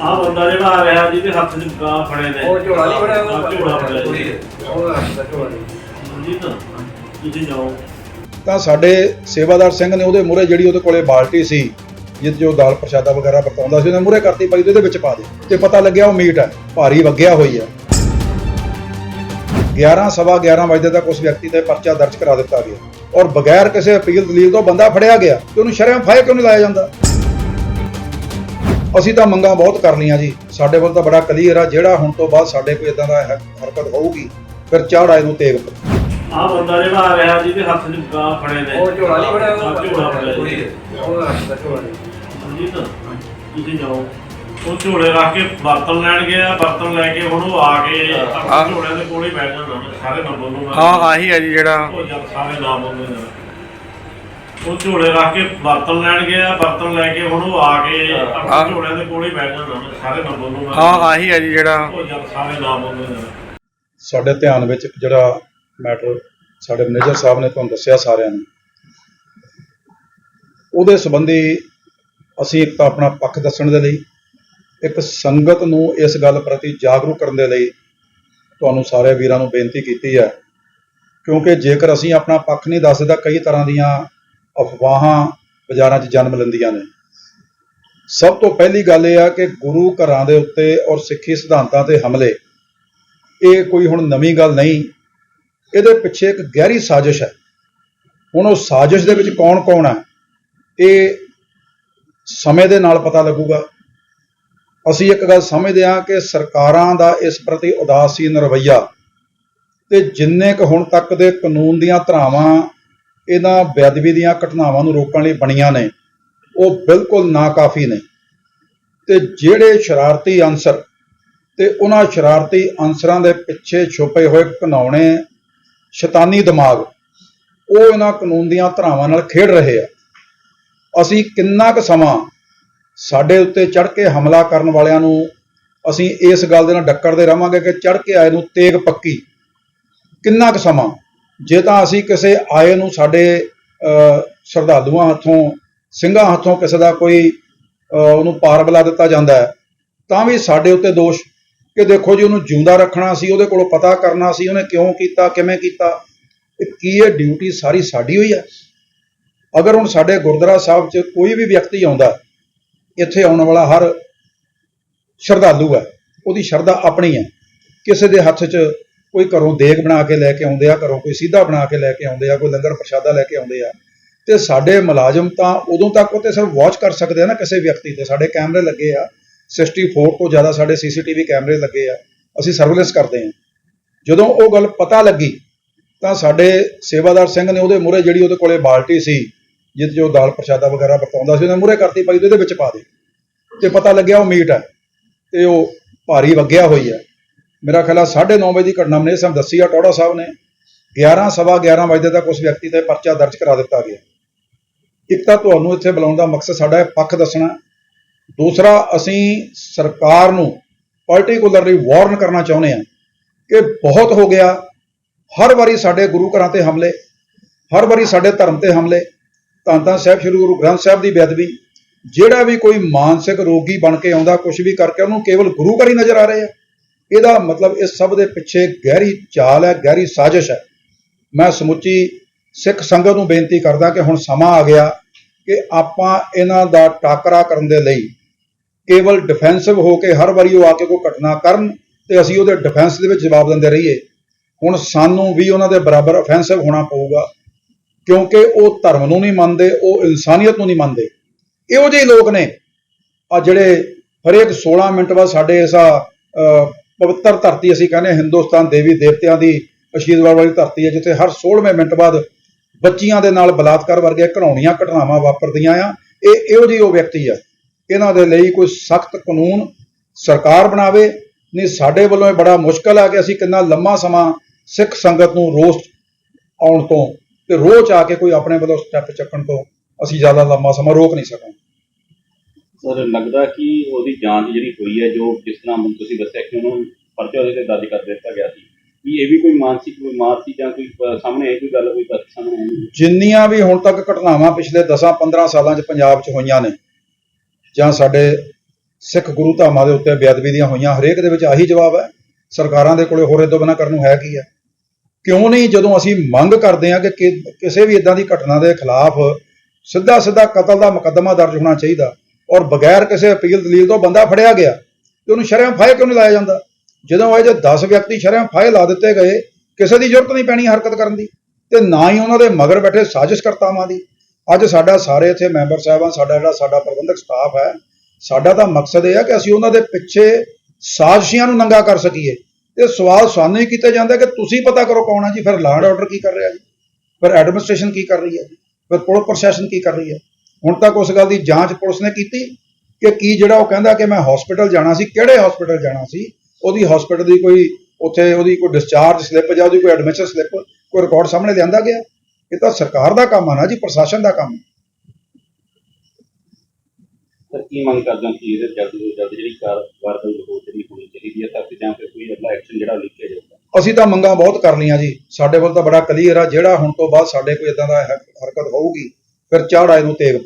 ਆ ਬੰਦਾ ਜਿਹੜਾ ਆ ਰਿਹਾ ਜਿਹਦੇ ਹੱਥ 'ਚ ਗਾਂ ਫੜੇ ਨੇ। ਉਹ ਝੋਲਾ ਨਹੀਂ ਫੜਿਆ ਆਹ ਝੋਲਾ ਫੜਿਆ ਜੀ। ਉਹ ਹੱਥ ਝੋਲਾ ਨਹੀਂ। ਜੀ ਨਾ ਤੁਸੀਂ ਜਾਓ। ਤਾਂ ਸਾਡੇ ਸੇਵਾਦਾਰ ਸਿੰਘ ਨੇ ਉਹਦੇ ਮੂਹਰੇ ਜਿਹੜੀ ਉਹਦੇ ਕੋਲੇ ਬਾਲਟੀ ਸੀ ਜਿੱਤ ਜੋ ਦਾਲ ਪ੍ਰਸ਼ਾਦਾ ਵਗੈਰਾ ਵਰਤਾਉਂਦਾ ਸੀ ਉਹਨੇ ਮੂਹਰੇ ਕਰਤੀ ਪਾਈ ਤੇ ਉਹਦੇ ਵਿੱਚ ਪਾ ਦੇ ਤੇ ਪਤਾ ਲੱਗਿਆ ਉਹ ਮੀਟ ਹੈ ਭਾਰੀ ਵਗਿਆ ਹੋਈ ਹੈ। 11 ਸਵਾ 11 ਵਜੇ ਤੱਕ ਉਸ ਵਿਅਕਤੀ ਤੇ ਪਰਚਾ ਦਰਜ ਕਰਾ ਦਿੱਤਾ ਗਿਆ। ਔਰ ਬਗੈਰ ਕਿਸੇ ਅਪੀਲ ਦਲੀਲ ਤੋਂ ਬੰਦਾ ਫੜਿਆ ਗਿਆ ਤੇ ਉਹਨੂੰ ਸ਼ਰਮ ਫਾਇ ਕਿਉਂ ਨਹੀਂ ਲਾਇਆ ਜਾਂਦਾ? ਅਸੀਂ ਤਾਂ ਮੰਗਾਂ ਬਹੁਤ ਕਰ ਲਈਆਂ ਜੀ। ਸਾਡੇ ਵੱਲ ਤਾਂ ਬੜਾ ਕਲੀਅਰ ਆ ਜਿਹੜਾ ਹੁਣ ਤੋਂ ਬਾਅਦ ਸਾਡੇ ਕੋਈ ਇਦਾਂ ਦਾ ਹਰਕਤ ਹੋਊਗੀ ਫਿਰ ਚਾੜਾ ਇਹਨੂੰ ਤੇਗ ਪਰ ਆ ਬੰਦਾ ਜਿਹੜਾ ਆ ਰਿਹਾ ਜਿਹਦੇ ਹੱਥ 'ਚ ਗਾਂ ਫੜੇ ਨੇ ਉਹ ਝੋਲਾ ਨਹੀਂ ਫੜਿਆ ਆਹ ਝੋਲਾ ਫੜਿਆ ਜੀ। ਉਹ ਹੱਥ ਝੋਲਾ ਨਹੀਂ। ਜੀ ਨਾ ਤੁਸੀਂ ਜਾਓ। ਉਹ ਝੋਲੇ ਰੱਖ ਕੇ ਬਰਤਨ ਲੈਣ ਗਿਆ ਬਰਤਨ ਲੈ ਕੇ ਹੁਣ ਉਹ ਆ ਕੇ ਆਪਣੇ ਝੋਲੇ ਦੇ ਕੋਲ ਬੈਠ ਜਾਣਾ ਸਾਰੇ ਨਾ ਬੋਲੂਗਾ ਹਾਂ ਆਹੀ ਹੈ ਜੀ ਜਿਹੜਾ ਉਹ ਜਦ ਸਾਰੇ ਨਾਮ ਬੋਲਦੇ ਨੇ ਉਹ ਝੋਲੇ ਰੱਖ ਕੇ ਬਰਤਨ ਲੈਣ ਗਿਆ ਬਰਤਨ ਲੈ ਕੇ ਹੁਣ ਉਹ ਆ ਕੇ। ਆਪਣੇ ਝੋਲੇ ਦੇ ਕੋਲ ਹੀ ਬੈਠ ਜਾਣਾ ਸਾਰੇ ਨਾ ਬੋਲੂਗਾ ਹਾਂ ਆਹੀ ਹੈ ਜੀ ਜਿਹੜਾ ਉਹ ਜਦ ਸਾਰੇ ਨੇ। ਸਾਡੇ ਧਿਆਨ ਵਿੱਚ ਜਿਹੜਾ ਮੈਟਰ ਸਾਡੇ ਮੈਨੇਜਰ ਸਾਹਿਬ ਨੇ ਤੁਹਾਨੂੰ ਦੱਸਿਆ ਸਾਰਿਆਂ ਨੂੰ। ਉਹਦੇ ਸੰਬੰਧੀ ਅਸੀਂ ਇੱਕ ਤਾਂ ਆਪਣਾ ਪੱਖ ਦੱਸਣ ਦੇ ਲਈ ਇੱਕ ਸੰਗਤ ਨੂੰ ਇਸ ਗੱਲ ਪ੍ਰਤੀ ਜਾਗਰੂਕ ਕਰਨ ਦੇ ਲਈ ਤੁਹਾਨੂੰ ਸਾਰੇ ਵੀਰਾਂ ਨੂੰ ਬੇਨਤੀ ਕੀਤੀ ਹੈ। ਕਿਉਂਕਿ ਜੇਕਰ ਅਸੀਂ ਆਪਣਾ ਪੱਖ ਨਹੀਂ ਦੱਸਦੇ ਤਾਂ ਕਈ ਤਰ੍ਹਾਂ ਦੀਆਂ ਅਫਵਾਹਾਂ ਬਾਜ਼ਾਰਾਂ 'ਚ ਜਨਮ ਲੈਂਦੀਆਂ ਨੇ। ਸਭ ਤੋਂ ਪਹਿਲੀ ਗੱਲ ਇਹ ਆ ਕਿ ਗੁਰੂ ਘਰਾਂ ਦੇ ਉੱਤੇ ਔਰ ਸਿੱਖੀ ਸਿਧਾਂਤਾਂ ਤੇ ਹਮਲੇ, ਇਹ ਕੋਈ ਹੁਣ ਨਵੀਂ ਗੱਲ ਨਹੀਂ। ਇਹਦੇ ਪਿੱਛੇ ਇੱਕ ਗਹਿਰੀ ਸਾਜ਼ਿਸ਼ ਹੈ। ਹੁਣ ਉਹ ਸਾਜ਼ਿਸ਼ ਦੇ ਵਿੱਚ ਕੌਣ ਕੌਣ ਹੈ ਇਹ ਸਮੇਂ ਦੇ ਨਾਲ ਪਤਾ ਲੱਗੂਗਾ। ਅਸੀਂ ਇੱਕ ਗੱਲ ਸਮਝਦੇ ਹਾਂ ਕਿ ਸਰਕਾਰਾਂ ਦਾ ਇਸ ਪ੍ਰਤੀ ਉਦਾਸੀਨ ਰਵੱਈਆ ਤੇ ਜਿੰਨੇ ਕੁ ਹੁਣ ਤੱਕ ਦੇ ਕਾਨੂੰਨ ਦੀਆਂ ਧਰਾਵਾਂ ਇਹਨਾਂ ਬੇਅਦਬੀ ਦੀਆਂ ਘਟਨਾਵਾਂ ਨੂੰ ਰੋਕਣ ਲਈ ਬਣੀਆਂ ਨੇ, ਉਹ ਬਿਲਕੁਲ ਨਾਕਾਫੀ ਨੇ। ਤੇ ਜਿਹੜੇ ਸ਼ਰਾਰਤੀ ਅਨਸਰ ਤੇ ਉਹਨਾਂ ਸ਼ਰਾਰਤੀ ਅਨਸਰਾਂ ਦੇ ਪਿੱਛੇ ਛੁਪੇ ਹੋਏ ਘਨਾਉਣੇ ਸ਼ੈਤਾਨੀ ਦਿਮਾਗ, ਉਹ ਇਹਨਾਂ ਕਾਨੂੰਨ ਦੀਆਂ ਧਰਾਵਾਂ ਨਾਲ ਖੇਡ ਰਹੇ ਆ। ਅਸੀਂ ਕਿੰਨਾ ਕੁ ਸਮਾਂ ਸਾਡੇ ਉੱਤੇ ਚੜ ਕੇ ਹਮਲਾ ਕਰਨ ਵਾਲਿਆਂ ਨੂੰ ਅਸੀਂ ਇਸ ਗੱਲ ਦੇ ਨਾਲ ਡੱਕਰਦੇ ਰਵਾਂਗੇ ਕਿ ਚੜ ਕੇ ਆਏ ਨੂੰ ਤੇਗ ਪੱਕੀ। ਕਿੰਨਾ ਕੁ ਸਮਾਂ ਜੇ ਤਾਂ ਅਸੀਂ ਕਿਸੇ ਆਏ ਨੂੰ ਸਾਡੇ ਸ਼ਰਧਾਲੂਆਂ ਹੱਥੋਂ, ਸਿੰਘਾਂ ਹੱਥੋਂ ਕਿਸੇ ਦਾ ਕੋਈ ਉਹਨੂੰ ਪਾਰ ਬੁਲਾ ਦਿੱਤਾ ਜਾਂਦਾ ਹੈ, ਤਾਂ ਵੀ ਸਾਡੇ ਉੱਤੇ ਦੋਸ਼ ਕਿ ਦੇਖੋ ਜੀ ਉਹਨੂੰ ਜਿਉਂਦਾ ਰੱਖਣਾ ਸੀ, ਉਹਦੇ ਕੋਲੋਂ ਪਤਾ ਕਰਨਾ ਸੀ, ਉਹਨੇ ਕਿਉਂ ਕੀਤਾ, ਕਿਵੇਂ ਕੀਤਾ ਕੀ ਇਹ ਡਿਊਟੀ ਸਾਰੀ ਸਾਡੀ ਹੋਈ ਹੈ? ਅਗਰ ਹੁਣ ਸਾਡੇ ਗੁਰਦੁਆਰਾ ਸਾਹਿਬ 'ਚ ਕੋਈ ਵੀ ਵਿਅਕਤੀ ਆਉਂਦਾ ਇੱਥੇ ਆਉਣ ਵਾਲਾ ਹਰ ਸ਼ਰਧਾਲੂ ਹੈ, ਉਹਦੀ ਸ਼ਰਧਾ ਆਪਣੀ ਹੈ, ਕਿਸੇ ਦੇ ਹੱਥ 'ਚ ਕੋਈ ਘਰੋਂ ਦੇਗ ਬਣਾ ਕੇ ਲੈ ਕੇ ਆਉਂਦੇ ਆ, ਘਰੋਂ ਕੋਈ ਸਿੱਧਾ ਬਣਾ ਕੇ ਲੈ ਕੇ ਆਉਂਦੇ ਆ, ਕੋਈ ਲੰਗਰ ਪ੍ਰਸ਼ਾਦਾ ਲੈ ਕੇ ਆਉਂਦੇ ਆ, ਤੇ ਸਾਡੇ ਮੁਲਾਜ਼ਮ ਤਾਂ ਉਦੋਂ ਤੱਕ ਉਹ ਤੇ ਸਿਰਫ ਵਾਚ ਕਰ ਸਕਦੇ ਆ ਨਾ ਕਿਸੇ ਵਿਅਕਤੀ ਤੇ। ਸਾਡੇ ਕੈਮਰੇ ਲੱਗੇ ਆ 64 ਤੋਂ ਜ਼ਿਆਦਾ ਸਾਡੇ ਸੀਸੀਟੀਵੀ ਕੈਮਰੇ ਲੱਗੇ ਆ, ਅਸੀਂ ਸਰਵੇਲੈਂਸ ਕਰਦੇ ਹਾਂ ਜਦੋਂ ਉਹ ਗੱਲ ਪਤਾ ਲੱਗੀ, ਤਾਂ ਸਾਡੇ ਸੇਵਾਦਾਰ ਸਿੰਘ ਨੇ ਉਹਦੇ ਮੂਹਰੇ ਜਿਹੜੀ ਉਹਦੇ ਕੋਲੇ ਬਾਲਟੀ ਸੀ ਜਿੱਤ ਜੋ ਦਾਲ ਪ੍ਰਸ਼ਾਦਾ ਵਗੈਰਾ ਵਰਤਾਉਂਦਾ ਸੀ ਉਹਨੇ ਮੂਹਰੇ ਕਰਤੀ ਪਾਈ ਤੇ ਉਹਦੇ ਵਿੱਚ ਪਾ ਦੇ ਤੇ ਪਤਾ ਲੱਗਿਆ ਉਹ ਮੀਟ ਹੈ ਤੇ ਉਹ ਭਾਰੀ ਵਗਿਆ ਹੋਈ ਹੈ ਮੇਰਾ ਖਿਆਲ ਆ 9:30 ਵਜੇ ਦੀ ਘਟਨਾ ਮਨੇ ਸਾਨੂੰ ਦੱਸੀ ਆ ਟੋੜਾ ਸਾਹਿਬ ਨੇ। 11 ਸਵਾ 11 ਵਜੇ ਤੱਕ ਉਸ ਵਿਅਕਤੀ ਤੇ ਪਰਚਾ ਦਰਜ ਕਰਾ ਦਿੱਤਾ ਗਿਆ। ਇੱਕ ਤਾਂ ਤੁਹਾਨੂੰ ਇੱਥੇ ਬੁਲਾਉਣ ਦਾ ਮਕਸਦ ਸਾਡਾ ਹੈ, ਪੱਖ ਦੱਸਣਾ ਦੂਸਰਾ, ਅਸੀਂ ਸਰਕਾਰ ਨੂੰ ਪਾਰਟਿਕੂਲਰਲੀ ਵਾਰਨ ਕਰਨਾ ਚਾਹੁੰਦੇ ਹਾਂ ਕਿ ਬਹੁਤ ਹੋ ਗਿਆ। ਹਰ ਵਾਰੀ ਸਾਡੇ ਗੁਰੂ ਘਰਾਂ ਤੇ ਹਮਲੇ, ਹਰ ਵਾਰੀ ਸਾਡੇ ਧਰਮ ਤੇ ਹਮਲੇ ਧੰਨ ਧੰਨ ਸਾਹਿਬ ਸ੍ਰੀ ਗੁਰੂ ਗ੍ਰੰਥ ਸਾਹਿਬ ਦੀ ਬੇਅਦਬੀ, ਜਿਹੜਾ ਵੀ ਕੋਈ ਮਾਨਸਿਕ ਰੋਗੀ ਬਣ ਕੇ ਆਉਂਦਾ ਕੁਝ ਵੀ ਕਰਕੇ ਉਹਨੂੰ ਕੇਵਲ ਗੁਰੂ ਘਰ ਹੀ ਨਜ਼ਰ ਆ ਰਹੇ ਆ। ਇਹਦਾ ਮਤਲਬ ਇਸ ਸਭ ਦੇ ਪਿੱਛੇ ਗਹਿਰੀ ਚਾਲ ਹੈ, ਗਹਿਰੀ ਸਾਜ਼ਿਸ਼ ਹੈ। ਮੈਂ ਸਮੁੱਚੀ ਸਿੱਖ ਸੰਗਤ ਨੂੰ ਬੇਨਤੀ ਕਰਦਾ ਕਿ ਹੁਣ ਸਮਾਂ ਆ ਗਿਆ ਕਿ ਆਪਾਂ ਇਹਨਾਂ ਦਾ ਟਾਕਰਾ ਕਰਨ ਦੇ ਲਈ ਕੇਵਲ ਡਿਫੈਂਸਿਵ ਹੋ ਕੇ ਹਰ ਵਾਰੀ ਉਹ ਆ ਕੇ ਕੋਈ ਘਟਨਾ ਕਰਨ ਤੇ ਅਸੀਂ ਉਹਦੇ ਡਿਫੈਂਸ ਦੇ ਵਿੱਚ ਜਵਾਬ ਦਿੰਦੇ ਰਹੀਏ। ਹੁਣ ਸਾਨੂੰ ਵੀ ਉਹਨਾਂ ਦੇ ਬਰਾਬਰ ਅਫੈਂਸਿਵ ਹੋਣਾ ਪਊਗਾ ਕਿਉਂਕਿ ਉਹ ਧਰਮ ਨੂੰ ਨਹੀਂ ਮੰਨਦੇ, ਉਹ ਇਨਸਾਨੀਅਤ ਨੂੰ ਨਹੀਂ ਮੰਨਦੇ। ਇਹੋ ਜਿਹੇ ਲੋਕ ਨੇ। ਆ ਜਿਹੜੇ ਹਰੇਕ 16 ਮਿੰਟ ਬਾਅਦ ਸਾਡੇ ਇਸ ਪਵਿੱਤਰ ਧਰਤੀ ਅਸੀਂ ਕਹਿੰਦੇ ਹਾਂ, ਹਿੰਦੁਸਤਾਨ ਦੇਵੀ ਦੇਵਤਿਆਂ ਦੀ ਅਸ਼ੀਰਵਾਦ ਵਾਲੀ ਧਰਤੀ ਹੈ ਜਿੱਥੇ ਹਰ 16ਵੇਂ ਮਿੰਟ ਬਾਅਦ ਬੱਚੀਆਂ ਦੇ ਨਾਲ ਬਲਾਤਕਾਰ ਵਰਗੇ ਘਣਾਉਣੀਆਂ ਘਟਨਾਵਾਂ ਵਾਪਰਦੀਆਂ ਆ। ਇਹ ਇਹੋ ਜਿਹੀ ਉਹ ਵਿਅਕਤੀ ਆ ਇਹਨਾਂ ਦੇ ਲਈ ਕੋਈ ਸਖਤ ਕਾਨੂੰਨ ਸਰਕਾਰ ਬਣਾਵੇ। ਨਹੀਂ ਸਾਡੇ ਵੱਲੋਂ ਇਹ ਬੜਾ ਮੁਸ਼ਕਲ ਆ ਕਿ ਅਸੀਂ ਕਿੰਨਾ ਲੰਮਾ ਸਮਾਂ ਸਿੱਖ ਸੰਗਤ ਨੂੰ ਰੋਸ ਆਉਣ ਤੋਂ ਤੇ ਰੋਜ਼ ਆ ਕੇ ਕੋਈ ਆਪਣੇ ਵੱਲੋਂ ਸਟੈਪ ਚੱਕਣ ਤੋਂ ਅਸੀਂ ਜ਼ਿਆਦਾ ਲੰਮਾ ਸਮਾਂ ਰੋਕ ਨਹੀਂ ਸਕਾਂਗੇ। ਸਰ ਲੱਗਦਾ ਕਿ ਉਹਦੀ ਜਾਂਚ ਜਿਹੜੀ ਹੋਈ ਹੈ ਜੋ ਜਿਸ ਤਰ੍ਹਾਂ ਹੁਣ ਤੁਸੀਂ ਦੱਸਿਆ ਕਿ ਉਹਨੂੰ ਪਰਚਾ ਉਹਦੇ ਤੇ ਦਰਜ ਕਰ ਦਿੱਤਾ ਗਿਆ ਸੀ ਕੀ ਇਹ ਵੀ ਕੋਈ ਮਾਨਸਿਕ ਬਿਮਾਰ ਸੀ ਜਾਂ ਕੋਈ ਅਹ, ਸਾਹਮਣੇ ਆਈ ਕੋਈ ਗੱਲ ਕੋਈ ਤੱਥ ਸਾਹਮਣੇ ਆਈ? ਜਿੰਨੀਆਂ ਵੀ ਹੁਣ ਤੱਕ ਘਟਨਾਵਾਂ ਪਿਛਲੇ 10-15 ਸਾਲਾਂ 'ਚ ਪੰਜਾਬ 'ਚ ਹੋਈਆਂ ਨੇ ਜਾਂ ਸਾਡੇ ਸਿੱਖ ਗੁਰੂ ਧਾਮਾਂ ਦੇ ਉੱਤੇ ਬੇਅਦਬੀ ਦੀਆਂ ਹੋਈਆਂ ਹਰੇਕ ਦੇ ਵਿੱਚ ਆਹੀ ਜਵਾਬ ਹੈ ਸਰਕਾਰਾਂ ਦੇ ਕੋਲੇ ਹੋਰ ਇਹ ਤੋਂ ਬਿਨਾਂ ਕਰਨ ਨੂੰ ਹੈ ਕੀ ਹੈ? ਕਿਉਂ ਨਹੀਂ ਜਦੋਂ ਅਸੀਂ ਮੰਗ ਕਰਦੇ ਹਾਂ ਕਿ ਕਿ- ਕਿਸੇ ਵੀ ਇਦਾਂ ਦੀ ਘਟਨਾ ਦੇ ਖਿਲਾਫ ਸਿੱਧਾ ਸਿੱਧਾ ਕਤਲ ਦਾ ਮੁਕੱਦਮਾ ਦਰਜ ਹੋਣਾ ਚਾਹੀਦਾ ਔਰ ਬਗੈਰ ਕਿਸੇ ਅਪੀਲ ਦਲੀਲ ਤੋਂ ਬੰਦਾ ਫੜਿਆ ਗਿਆ ਤੇ ਉਹਨੂੰ ਸ਼ਰਮ ਫਾਇ ਕਿਉਂ ਨਹੀਂ ਲਾਇਆ ਜਾਂਦਾ? ਜਦੋਂ ਇਹ ਜੇ 10 ਵਿਅਕਤੀ ਸ਼ਰਮ ਫਾਇ ਲਾ ਦਿੱਤੇ ਗਏ, ਕਿਸੇ ਦੀ ਜ਼ਰੂਰਤ ਨਹੀਂ ਪੈਣੀ ਹਰਕਤ ਕਰਨ ਦੀ ਤੇ ਨਾ ਹੀ ਉਹਨਾਂ ਦੇ ਮਗਰ ਬੈਠੇ ਸਾਜਿਸ਼ਕਰਤਾਵਾਂ ਦੀ। ਅੱਜ ਸਾਡਾ ਸਾਰੇ ਇੱਥੇ ਮੈਂਬਰ ਸਾਹਿਬਾਨ ਸਾਡਾ ਜਿਹੜਾ ਸਾਡਾ ਪ੍ਰਬੰਧਕ ਸਟਾਫ ਹੈ, ਸਾਡਾ ਤਾਂ ਮਕਸਦ ਇਹ ਹੈ ਕਿ ਅਸੀਂ ਉਹਨਾਂ ਦੇ ਪਿੱਛੇ ਸਾਜ਼ਿਸ਼ੀਆਂ ਨੂੰ ਨੰਗਾ ਕਰ ਸਕੀਏ। ਤੇ ਸਵਾਲ ਸਾਨੂੰ ਹੀ ਕੀਤਾ ਜਾਂਦਾ ਕਿ ਤੁਸੀਂ ਪਤਾ ਕਰੋ ਕੌਣ ਹੈ ਜੀ, ਫਿਰ ਲਾਅ ਆਰਡਰ ਕੀ ਕਰ ਰਿਹਾ ਜੀ? ਫਿਰ ਐਡਮਿਨਿਸਟ੍ਰੇਸ਼ਨ ਕੀ ਕਰ ਰਹੀ ਹੈ? ਫਿਰ ਪੁਲਿਸ ਪ੍ਰਸ਼ਾਸਨ ਕੀ ਕਰ ਰਹੀ ਹੈ? ਹੁਣ ਤੱਕ ਉਸ ਗੱਲ ਦੀ ਜਾਂਚ ਪੁਲਿਸ ਨੇ ਕੀਤੀ ਕਿ ਕੀ ਜਿਹੜਾ ਉਹ ਕਹਿੰਦਾ ਕਿ ਮੈਂ ਹਸਪੀਟਲ ਜਾਣਾ ਸੀ ਕਿਹੜੇ ਹਸਪੀਟਲ ਜਾਣਾ ਸੀ ਉਹਦੀ ਹਸਪੀਟਲ ਦੀ ਕੋਈ ਉੱਥੇ ਉਹਦੀ ਕੋਈ ਡਿਸਚਾਰਜ ਸਲਿੱਪ ਜਾਂ ਉਹਦੀ ਕੋਈ ਐਡਮਿਸ਼ਨ ਸਲਿੱਪ ਕੋਈ ਰਿਕਾਰਡ ਸਾਹਮਣੇ ਲਿਆਂਦਾ ਗਿਆ। ਇਹ ਤਾਂ ਸਰਕਾਰ ਦਾ ਕੰਮ ਆ ਨਾ ਜੀ ਪ੍ਰਸ਼ਾਸਨ ਦਾ ਕੰਮ। ਸਰ ਕੀ ਮੰਗ ਕਰਦੇ ਹੋ ਕਿ ਇਹਦੇ ਜਲਦ ਤੋਂ ਜਲਦ ਜਿਹੜੀ ਕਾਰਵਾਈ ਰਿਪੋਰਟ ਜਿਹੜੀ ਹੋਣੀ ਚਾਹੀਦੀ ਹੈ ਤਾਂ ਕਿ ਜਾਂ ਫਿਰ ਕੋਈ ਅਗਲਾ ਐਕਸ਼ਨ ਜਿਹੜਾ ਲਿਖਿਆ ਜਾਊਗਾ? ਅਸੀਂ ਤਾਂ ਮੰਗਾਂ ਬਹੁਤ ਕਰ ਲਈਆਂ ਜੀ। ਸਾਡੇ ਵੱਲ ਤਾਂ ਬੜਾ ਕਲੀਅਰ ਆ ਜਿਹੜਾ ਹੁਣ ਤੋਂ ਬਾਅਦ ਸਾਡੇ ਕੋਈ ਇਦਾਂ ਦਾ ਹਰ- ਹਰਕਤ ਹੋਊਗੀ ਫਿਰ ਚਾੜਾਏ ਨੂੰ ਤੇਗ